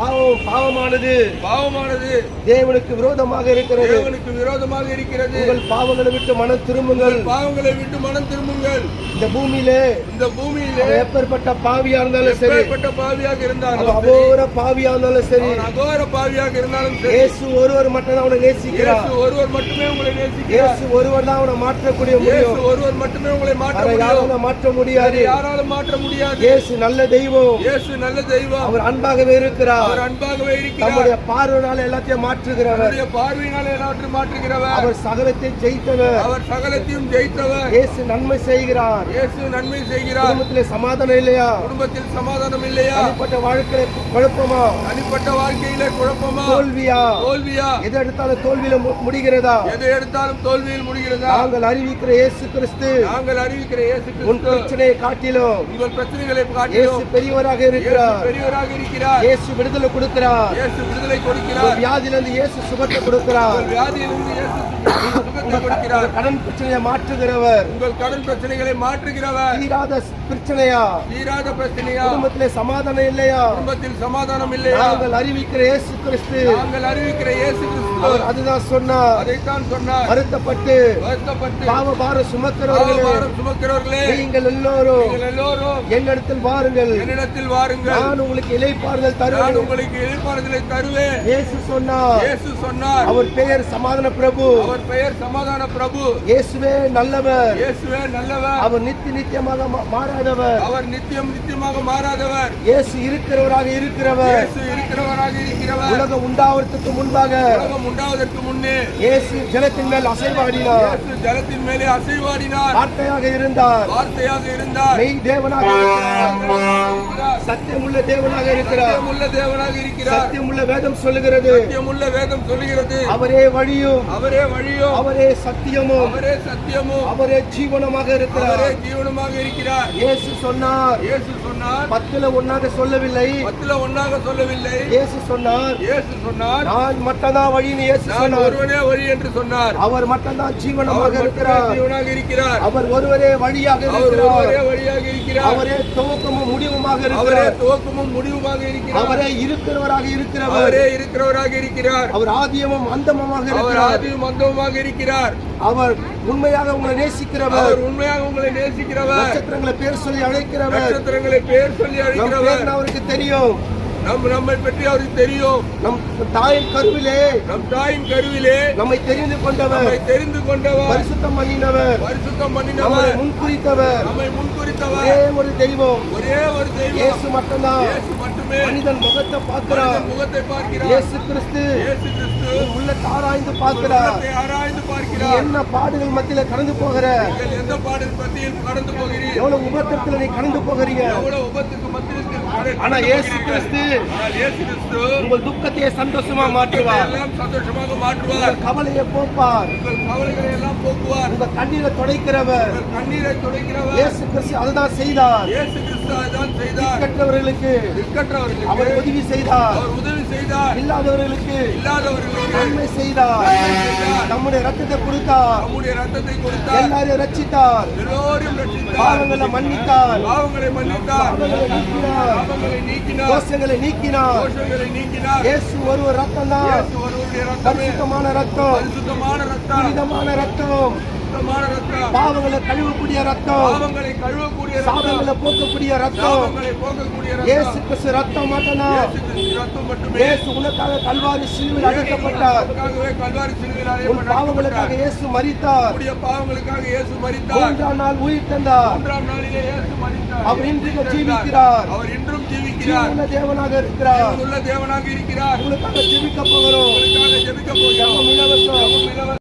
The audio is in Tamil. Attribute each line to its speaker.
Speaker 1: பாவம் பாவமானது.
Speaker 2: பாவமானது.
Speaker 1: தேவனுக்கு விரோதமாக இருக்கிறது.
Speaker 2: தேவனுக்கு விரோதமாக இருக்கிறது.
Speaker 1: உங்கள் பாவங்களை விட்டு மனம் திரும்புங்கள்.
Speaker 2: பாவங்களை விட்டு மனம் திரும்புங்கள்.
Speaker 1: இந்த பூமியிலே
Speaker 2: இந்த பூமியிலே
Speaker 1: எப்பேற்பட்ட பாவியா இருந்தாலும் சரி.
Speaker 2: எப்பேற்பட்ட பாவியாக இருந்தாலும்
Speaker 1: அகோர பாவியா இருந்தாலும் சரி.
Speaker 2: அகோர பாவியாக இருந்தாலும் சரி.
Speaker 1: இயேசு ஒருவர் மட்டும் அவனை நேசிக்கிறார்.
Speaker 2: இயேசு ஒருவர் மட்டுமே உங்களை நேசிக்கிறார்.
Speaker 1: இயேசு ஒருவர் தான் அவனை மாற்றக்கூடிய
Speaker 2: இயேசு
Speaker 1: முடியும்.
Speaker 2: ஒருவர் மட்டுமே உங்களை மாற்ற முடியும்.
Speaker 1: மாற்ற முடியாது.
Speaker 2: யாராலும் மாற்ற முடியாது.
Speaker 1: இயேசு நல்ல தெய்வம்.
Speaker 2: இயேசு நல்ல தெய்வம்.
Speaker 1: அவர் அன்பாகவே இருக்கிறார்.
Speaker 2: அவர் அன்பாகவே இருக்கிறார்.
Speaker 1: நம்முடைய பார்வையினால எல்லாத்தையும் மாற்றுகிறவர்.
Speaker 2: அவருடைய பார்வையினால் எல்லாவற்றையும் மாற்றுகிறவர்.
Speaker 1: அவர் சகலத்தை ஜெயித்தவர்.
Speaker 2: அவர் சகலத்தையும் ஜெயித்தவர்.
Speaker 1: இயேசு நன்மை செய்கிறார்.
Speaker 2: இயேசு நன்மை செய்கிறார்.
Speaker 1: குடும்பத்திலே சமாதானம் இல்லையா?
Speaker 2: குடும்பத்தில் சமாதானம் இல்லையா?
Speaker 1: தனிப்பட்ட வாழ்க்கையில குழப்பமா?
Speaker 2: தனிப்பட்ட வாழ்க்கையில குழப்பமா?
Speaker 1: தோல்வியா?
Speaker 2: தோல்வியா?
Speaker 1: எது எடுத்தாலும் தோல்வியில முடிகிறதா?
Speaker 2: எதை எடுத்தாலும் தோல்வியில் முடிகிறதா?
Speaker 1: நாங்கள் அறிவிக்கிற இயேசு கிறிஸ்து.
Speaker 2: நாங்கள் அறிவிக்கிற இயேசு
Speaker 1: உன்
Speaker 2: கிறிஸ்து
Speaker 1: பிரச்சனையை காட்டிலும்.
Speaker 2: உங்கள் பிரச்சனைகளை
Speaker 1: இயேசு
Speaker 2: காட்டிலும்
Speaker 1: பெரியவராக இருக்கிறார்.
Speaker 2: பெரியவராக இருக்கிறார்.
Speaker 1: இயேசு விடுதலை கொடுக்கிறார்.
Speaker 2: இயேசு விடுதலை கொடுக்கிறார்.
Speaker 1: வியாதியிலிருந்து இயேசு சுகத்தை கொடுக்கிறார்.
Speaker 2: வியாதியிலிருந்து இயேசு சுகத்தை கொடுக்கிறார்
Speaker 1: கடன் பிரச்சனையை மாற்றுகிறவர்.
Speaker 2: உங்கள் கடன் பிரச்சனைகளை மாற்றுகிறவர்.
Speaker 1: தீராத பிரச்சனையா?
Speaker 2: தீராத பிரச்சனையா?
Speaker 1: குடும்பத்திலே சமாதானம் இல்லையா?
Speaker 2: குடும்பத்தில் சமாதானம் இல்லையா?
Speaker 1: நாங்கள் அறிவிக்கிற இயேசு கிறிஸ்து.
Speaker 2: நாங்கள் அறிவிக்கிற இயேசு கிறிஸ்து.
Speaker 1: அதுதான் சொன்னார்.
Speaker 2: அதைத்தான் சொன்னார்.
Speaker 1: வருத்தப்பட்டு
Speaker 2: வருத்தப்பட்டு
Speaker 1: பாவ பாரம் சுமக்கிறவர்களே
Speaker 2: சுமக்கிறவர்களே
Speaker 1: நீங்கள் எல்லோரும்
Speaker 2: நீங்கள் எல்லோரும்
Speaker 1: என்னிடத்தில் வாருங்கள்.
Speaker 2: என்னிடத்தில் வாருங்கள்.
Speaker 1: நான் உங்களுக்கு இலைப்பாறுதல்
Speaker 2: நான்
Speaker 1: தருவேன்
Speaker 2: உங்களுக்கு எதிர்பார்த்தலை தருவேன்.
Speaker 1: இயேசு சொன்னார்.
Speaker 2: இயேசு சொன்னார்.
Speaker 1: அவர் பெயர் சமாதான பிரபு.
Speaker 2: அவர் பெயர் சமாதான பிரபு.
Speaker 1: இயேசுவே நல்லவர்.
Speaker 2: இயேசுவே நல்லவர்.
Speaker 1: அவர் நித்திய நித்தியமாக மாறாதவர்.
Speaker 2: அவர் நித்தியம் நித்தியமாக மாறாதவர்.
Speaker 1: இயேசு இருக்கிறவராக இருக்கிறவர்.
Speaker 2: இயேசு இருக்கிறவராக இருக்கிறவர்.
Speaker 1: உலகம் உண்டாவதற்கு முன்பாக
Speaker 2: உலகம் உண்டாவதற்கு முன்னே
Speaker 1: இயேசு ஜலத்தின் மேல் அசைவாடினார்.
Speaker 2: இயேசு ஜலத்தின் மேலே அசைவாடினார்.
Speaker 1: வார்த்தையாக இருந்தார்.
Speaker 2: வார்த்தையாக இருந்தார்.
Speaker 1: மெய் தேவனாக இருக்கிறார். சத்தியமுள்ள தேவனாக இருக்கிறார்.
Speaker 2: சத்தியமுள்ள தேவனாக இருக்கிறார்.
Speaker 1: சத்தியமுள்ள வேதம் சொல்லுகிறது.
Speaker 2: சத்தியமுள்ள வேதம் சொல்லுகிறது.
Speaker 1: அவரே வழியும்.
Speaker 2: அவரே வழியும்.
Speaker 1: அவரே சத்தியமும்
Speaker 2: அவரே சத்தியமும்
Speaker 1: அவரே ஜீவனமாக
Speaker 2: அவரே
Speaker 1: இருக்கிறார்
Speaker 2: ஜீவனமாக இருக்கிறார்.
Speaker 1: இயேசு சொன்னார்.
Speaker 2: இயேசு சொன்னார்.
Speaker 1: பத்துல ஒன்னாக சொல்லவில்லை.
Speaker 2: பத்துல ஒன்னாக சொல்லவில்லை.
Speaker 1: இயேசு சொன்னார்.
Speaker 2: இயேசு சொன்னார்.
Speaker 1: நான் மட்டும்தான் வழின்னு இயேசு சொன்னார்.
Speaker 2: ஒருவனே வழி என்று சொன்னார்.
Speaker 1: அவர் மட்டும்தான் ஜீவனமாக
Speaker 2: அவர்
Speaker 1: இருக்கிறார்.
Speaker 2: ஜீவனாக இருக்கிறார்.
Speaker 1: அவர் ஒருவரே வழியாக
Speaker 2: அவர்
Speaker 1: இருக்கிறார்.
Speaker 2: ஒருவரே வழியாக இருக்கிறார்.
Speaker 1: அவரே துவக்கமும் முடிவுமாக
Speaker 2: அவரே
Speaker 1: இருக்கிறார்
Speaker 2: துவக்கமும் முடிவுமாக இருக்கிறார்.
Speaker 1: அவரே இருக்கிறவராக இருக்கிறவர்.
Speaker 2: அவரே இருக்கிறவராக இருக்கிறார்.
Speaker 1: அவர் ஆதியமும் அந்தமமாக
Speaker 2: அவர்
Speaker 1: இருக்கிறார்.
Speaker 2: ஆதியும் அந்தவுமாக இருக்கிறார்
Speaker 1: அவர் உண்மையாக உங்களை நேசிக்கிறவர்.
Speaker 2: உண்மையாக உங்களை நேசிக்கிறவர்.
Speaker 1: நட்சத்திரங்களை பேர் சொல்லி அழைக்கிறவர்.
Speaker 2: நட்சத்திரங்களை பேர் சொல்லி அழைக்கிறவர்.
Speaker 1: அவருக்கு தெரியும்.
Speaker 2: நம் நம்மை பற்றி அவருக்கு தெரியும்.
Speaker 1: நம் தாயின் கருவிலே.
Speaker 2: நம் தாயின் கருவிலே.
Speaker 1: நம்மை தெரிந்து கொண்டவர்.
Speaker 2: நம்மை தெரிந்து கொண்டவர்.
Speaker 1: பரிசுத்தம் பண்ணினவர்.
Speaker 2: பரிசுத்தம் பண்ணினவர்.
Speaker 1: முன்குறித்தவர்
Speaker 2: நம்மை முன்குறித்தவர்
Speaker 1: ஒரே ஒரு தெய்வம்.
Speaker 2: ஒரே ஒரு தெய்வம்.
Speaker 1: இயேசு மட்டும்தான்.
Speaker 2: இயேசு மட்டுமே.
Speaker 1: மனிதன் முகத்தை பார்க்கிறார்.
Speaker 2: முகத்தை பார்க்கிறார்.
Speaker 1: இயேசு கிறிஸ்து.
Speaker 2: இயேசு கிறிஸ்து.
Speaker 1: உன் உள்ள ஆராய்ந்து பார்க்கிறார்?
Speaker 2: உள்ளத்தை ஆராய்ந்து பார்க்கிறார்.
Speaker 1: என்ன பாடுகள் மத்தியில கடந்து போகிற?
Speaker 2: எந்த பாடல் பத்தியில் கடந்து போகிறீர்கள்?
Speaker 1: எவ்வளவு உபத்திரத்துல நீ கடந்து போகிறீங்க?
Speaker 2: எவ்வளவு உபத்துக்கு மத்தியில்
Speaker 1: ஆனா இயேசு கிறிஸ்து
Speaker 2: இயேசு கிறிஸ்து
Speaker 1: உங்கள் துக்கத்தையே சந்தோஷமா மாற்றுவார்.
Speaker 2: எல்லாம் சந்தோஷமாக மாற்றுவார்.
Speaker 1: கவலையை போப்பார்
Speaker 2: உங்கள் கவலைகளை எல்லாம் போக்குவார்.
Speaker 1: உங்க கண்ணீரை துடைக்கிறவர்.
Speaker 2: கண்ணீரை துடைக்கிறவர்.
Speaker 1: இயேசு கிறிஸ்து அதுதான் செய்தார்.
Speaker 2: இயேசு கிறிஸ்து
Speaker 1: கற்றவர்களுக்கு அவர் உதவி செய்தார்.
Speaker 2: அவர் உதவி செய்தார்.
Speaker 1: இல்லாதவர்களுக்கு
Speaker 2: இல்லாதவர்களுக்கு
Speaker 1: நன்மை செய்தார். நம்முடைய ரத்தத்தை கொடுத்தார்.
Speaker 2: நம்முடைய ரத்தத்தை கொடுத்தார்.
Speaker 1: எல்லாரையும் ரட்சித்தார்
Speaker 2: எல்லோரையும் ரட்சித்தார்
Speaker 1: பாவங்களை மன்னித்தார்.
Speaker 2: பாவங்களை மன்னித்தார்.
Speaker 1: பாவங்களை நீக்கினார்.
Speaker 2: பாவங்களை நீக்கினார்.
Speaker 1: தோஷங்களை நீக்கினார். இயேசு ஒருவர் ரத்தம் தான்
Speaker 2: ரத்தமே.
Speaker 1: பரிசுத்தமான ரத்தம்.
Speaker 2: பரிசுத்தமான ரத்தம்.
Speaker 1: புனிதமான ரத்தம்.
Speaker 2: சுத்தமான ரத்தம்.
Speaker 1: பாவங்களை கழுவக்கூடிய ரத்தம்.
Speaker 2: பாவங்களை கழுவக்கூடிய
Speaker 1: சாபங்களை போக்கக்கூடிய ரத்தம்.
Speaker 2: பாவங்களை போக்கக்கூடிய
Speaker 1: இயேசு
Speaker 2: ரத்தம்.
Speaker 1: கிறிஸ்து ரத்தம் மட்டும்தான்.
Speaker 2: இயேசு கிறிஸ்து ரத்தம் மட்டுமே.
Speaker 1: இயேசு உனக்காக கல்வாரி சிலுவையில் அழைக்கப்பட்டார்
Speaker 2: நமக்காகவே கல்வாரி சிலுவையில்
Speaker 1: பாவங்களுக்காக இயேசு மரித்தார்.
Speaker 2: நம்முடைய பாவங்களுக்காக இயேசு மரித்தார்.
Speaker 1: மூன்றாம் நாள் உயிர் தந்தார்.
Speaker 2: மூன்றாம் நாளிலே இயேசு மரித்தார்.
Speaker 1: அவர் இன்றைக்கு ஜீவிக்கிறார்.
Speaker 2: அவர் இன்றும் ஜீவிக்கிறார்.
Speaker 1: ஜீவனுள்ள தேவனாக இருக்கிறார்.
Speaker 2: உள்ள தேவனாக இருக்கிறார்.
Speaker 1: உங்களுக்காக ஜீவிக்க போகிறோம்.
Speaker 2: உங்களுக்காக ஜெபிக்க போகிறோம்.
Speaker 1: இலவசம்.